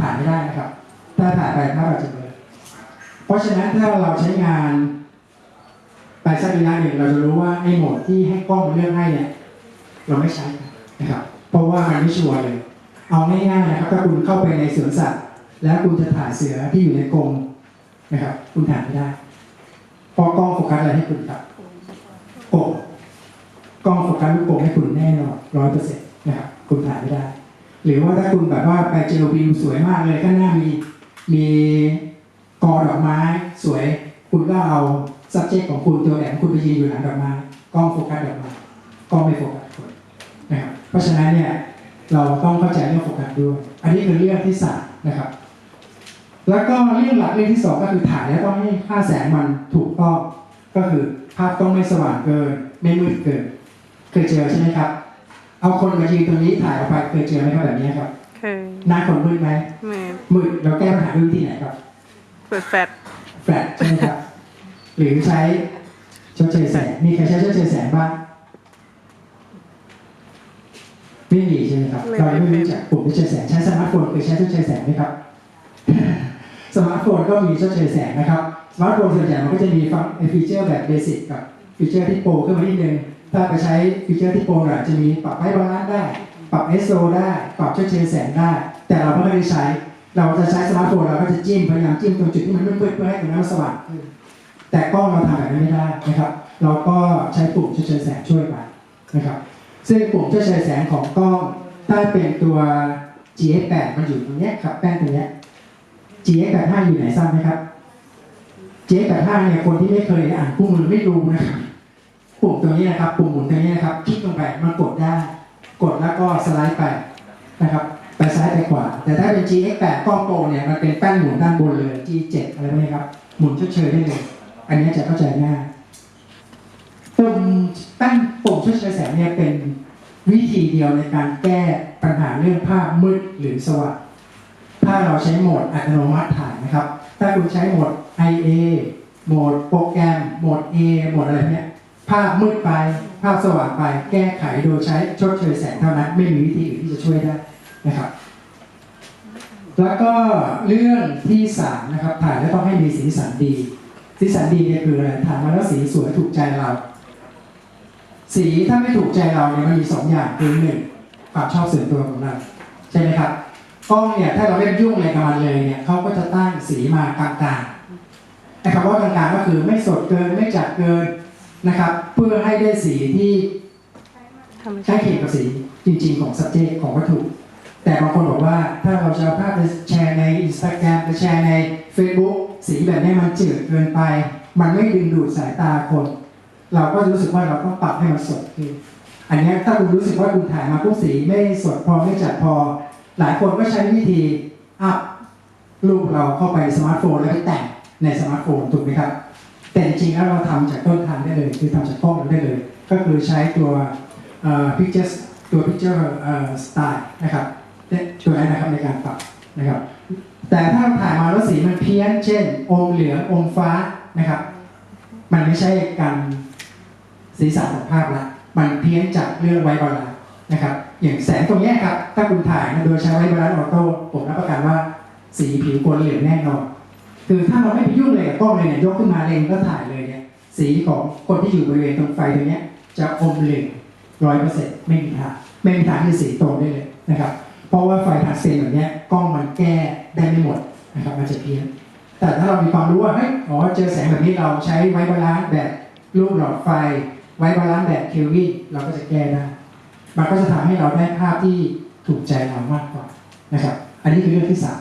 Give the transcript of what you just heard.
ถ่ายไม่ได้นะครับ ถ้าถ่ายไปภาพอาจจะเบลอเพราะฉะนั้นถ้าเราใช้งานไปสักระยะหนึ่งเราจะรู้ว่าไอ้โหมดที่ให้กล้องเลือกให้เนี่ยเราไม่ใช้นะครับ เพราะว่ามันไม่ชัวร์เลย เอาง่ายๆนะครับถ้าคุณเข้าไปในสวนสัตว์แล้วคุณจะถ่ายเสือที่อยู่ในกรงนะครับ คุณถ่ายไม่ได้เพราะกล้องโฟกัสอะไรให้คุณครับกบกล้องโฟกัสลูกกรงให้คุณแน่นอนร้อยเปอร์เซ็นต์นะครับ คุณถ่ายไม่ได้ หรือว่าถ้าคุณแบบว่าไปเจอวิวสวยมากเลยข้างหน้ามีมีกอดอกไม้สวย คุณก็เอา subject ของคุณตัวแหลมคุณไปยืนอยู่หลังดอกไม้กล้องโฟกัสดอกไม้กล้องไม่โฟกัสคุณนะครับเพราะฉะนั้นเนี่ยเราต้องเข้าใจเรื่องโฟกัสด้วย อันนี้คือเรื่องที่สามนะครับ แล้วก็เรื่องหลักเรื่องที่สองก็คือถ่ายแล้วต้องให้ค่าแสงมันถูกต้องก็คือภาพต้องไม่สว่างเกิน ไม่มืดเกินเคยเจอใช่ไหมครับ เอาคนมายืนตรงนี้ถ่ายออกไปเคยเจอไหมครับแบบนี้ครับเคยหน้าคนมืดไหมแม่มืดเราแก้ปัญหาด้วยวิธีไหนครับเปิดแฟลชแฟลชใช่ไหมครับ หรือใช้ชดเชยแสงมีใครใช้ชดเชยแสงบ้างไม่มีใช่ไหมครับเรายังไม่รู้จักปุ่มชดเชยแสงใช้สมาร์ทโฟนเคยใช้ชดเชยแสงไหมครับสมาร์ทโฟนก็มีชดเชยแสงนะครับสมาร์ทโฟนส่วนใหญ่มันก็จะมีฟังฟีเจอร์แบบเบสิกกับฟีเจอร์ที่โปรขึ้นมานิดนึง ถ้าไปใช้ฟีเจอร์ที่โปรหน่อยจะมีปรับให้บาลานซ์ได้ ปรับ ISO ได้ ปรับชดเชยแสงได้ แต่เราไม่ได้ใช้ เราจะใช้สมาร์ทโฟนเราก็จะจิ้มพยายามจิ้มตรงจุดที่มันมืดๆเพื่อให้ตรงนั้นสว่างขึ้นแต่กล้องเราทำแบบนั้นไม่ได้นะครับ เราก็ใช้ปุ่มชดเชยแสงช่วยไปนะครับ ซึ่งปุ่มชดเชยแสงของกล้องถ้าเป็นตัว GX8 มันอยู่ตรงเนี้ยครับแป้นตรงเนี้ย GX85 อยู่ไหนทราบไหมครับ GX85 เนี่ยคนที่ไม่เคยอ่านคู่มือไม่รู้นะครับ ตรงนี้นะครับปุ่มหมุนตรงนี้นะครับคลิกลงไปมันกดได้ กดแล้วก็สไลด์ไปนะครับไปซ้ายไปขวาแต่ถ้าเป็น GX8 กล้องโปรเนี่ยมันเป็นแป้นหมุนด้านบนเลย G7 อะไรพวกนี้ครับหมุนเฉยๆได้เลย อันนี้จะเข้าใจง่ายปุ่มแป้นปุ่มช่วยใช้แสงเนี่ยเป็นวิธีเดียวในการแก้ปัญหาเรื่องภาพมืดหรือสว่างถ้าเราใช้โหมดอัตโนมัติถ่ายนะครับ ถ้าคุณใช้โหมด IA โหมดโปรแกรม โหมด A โหมดอะไรเนี้ย ภาพมืดไป ภาพสว่างไป แก้ไขโดยใช้ชดเชยแสงเท่านั้น ไม่มีวิธีอื่นที่จะช่วยได้นะครับ แล้วก็เรื่องที่สามนะครับ ถ่ายแล้วต้องให้มีสีสันดี สีสันดีเนี่ยคืออะไรถ่ายมาแล้วสีสวยถูกใจเรา สีถ้าไม่ถูกใจเราเนี่ยมันมีสองอย่างคือหนึ่งความชอบส่วนตัวของเราใช่ไหมครับกล้องเนี่ยถ้าเราไม่ยุ่งอะไรกับมันเลยเนี่ยเขาก็จะตั้งสีมากลางๆไอ้คำว่ากลางๆก็คือไม่สดเกินไม่จัดเกิน นะครับ เพื่อให้ได้สีที่ธรรมใกล้ชาติเคียงกับสีจริง ๆ ของ subject ของวัตถุ แต่บางคนบอกว่าถ้าเราจะเอาภาพไปแชร์ใน Instagram ไปแชร์ใน Facebook สีแบบนี้มันจืดเกินไป มันไม่ดึงดูดสายตาคน เราก็รู้สึกว่าเราต้องปรับให้มันสดขึ้นอันเนี้ยถ้าคุณรู้สึกว่าคุณถ่ายมาปุ๊บสีไม่สดพอไม่จัดพอ หลายคนก็ใช้วิธีอัพรูปเราเข้าไปในสมาร์ทโฟนแล้วไปแต่งในสมาร์ทโฟนถูกไหมครับ แต่จริงๆแล้วเราทำจากต้นทางได้เลย คือทำจากกล้องเราได้เลย ก็คือใช้ตัวเอ่อ picture ตัว picture เอ่อ style นะครับตัวนั้นนะครับในการปรับนะครับ แต่ถ้าเราถ่ายมาแล้วสีมันเพี้ยน เช่น อมเหลืองอมฟ้านะครับ มันไม่ใช่การสีสันของภาพละมันเพี้ยนจากเรื่องไวบาลานซ์นะครับ อย่างแสงตรงนี้ครับ ถ้าคุณถ่ายโดยใช้ไวบาลานซ์ออโต้ผมรับประกันว่าสีผิวคนเหลืองแน่นอน คือถ้าเราไม่ไปยุ่งเลยกับกล้องเลยเนี่ยยกขึ้นมาเลงก็ถ่ายเลยเนี่ยสีของคนที่อยู่บริเวณตรงไฟตรงเนี้ยจะอมเหลืองร้อยเปอร์เซ็นต์ไม่มีทางไม่มีทางที่สีตรงได้เลยนะครับเพราะว่าไฟทัชเซนแบบเนี้ยกล้องมันแก้ได้ไม่หมดนะครับมันจะเพี้ยนแต่ถ้าเรามีความรู้ว่าเฮ้ยอ๋อเจอแสงแบบนี้เราใช้ไวบาลานซ์แบบรูปหลอดไฟ ไวบาลานซ์แบบเคลวินเราก็จะแก้ได้มันก็จะทำให้เราได้ภาพที่ถูกใจเรามากกว่านะครับ อันนี้คือเรื่องที่สาม